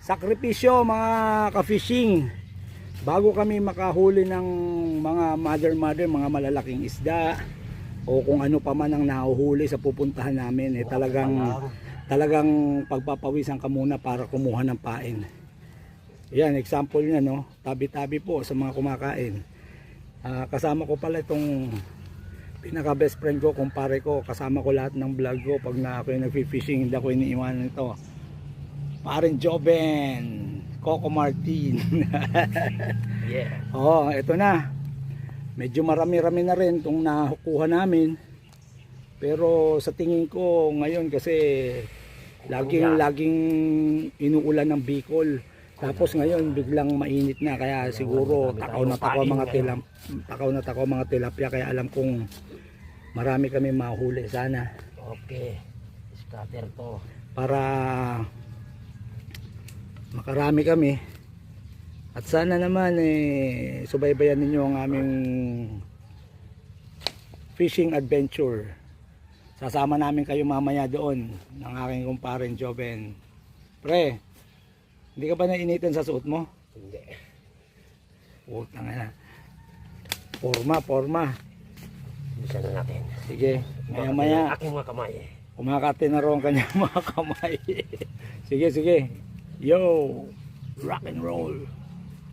Sakripisyo mga ka-fishing. Bago kami makahuli ng mga mother-mother, mga malalaking isda o kung ano pa man ang nahuhuli sa pupuntahan namin, eh, talagang talagang pagpapawisan ka muna para kumuha ng pain. Yan, example niya, no? Tabi-tabi po sa mga kumakain. Ah, kasama ko pala itong pinaka best friend ko, kumpare ko, kasama ko lahat ng vlog ko pag na ako yung nagfi-fishing, hindi ako iniiwanan ito. Parin Joven, Coco Martin. Yeah. Oo, ito na. Medyo marami-rami na rin itong nakukuha namin. Pero sa tingin ko ngayon kasi laging laging inuulan ng Bicol. Tapos ngayon biglang mainit na kaya siguro takaw na takaw mga tilap takaw na takaw mga tilapia kaya alam kong marami kami mahuli sana Okay. Scatter to. para makarami kami at sana naman eh subaybayan ninyo ang aming fishing adventure sasama namin kayo mamaya doon ng aking kumparing Joven pre hindi ka ba nainitan sa suot mo? Hindi. Putang na forma forma Bisa na natin. sige maya maya Aking mga kamay. Kumakati na rin ang kanyang mga kamay. sige, sige. Yo, rock and roll.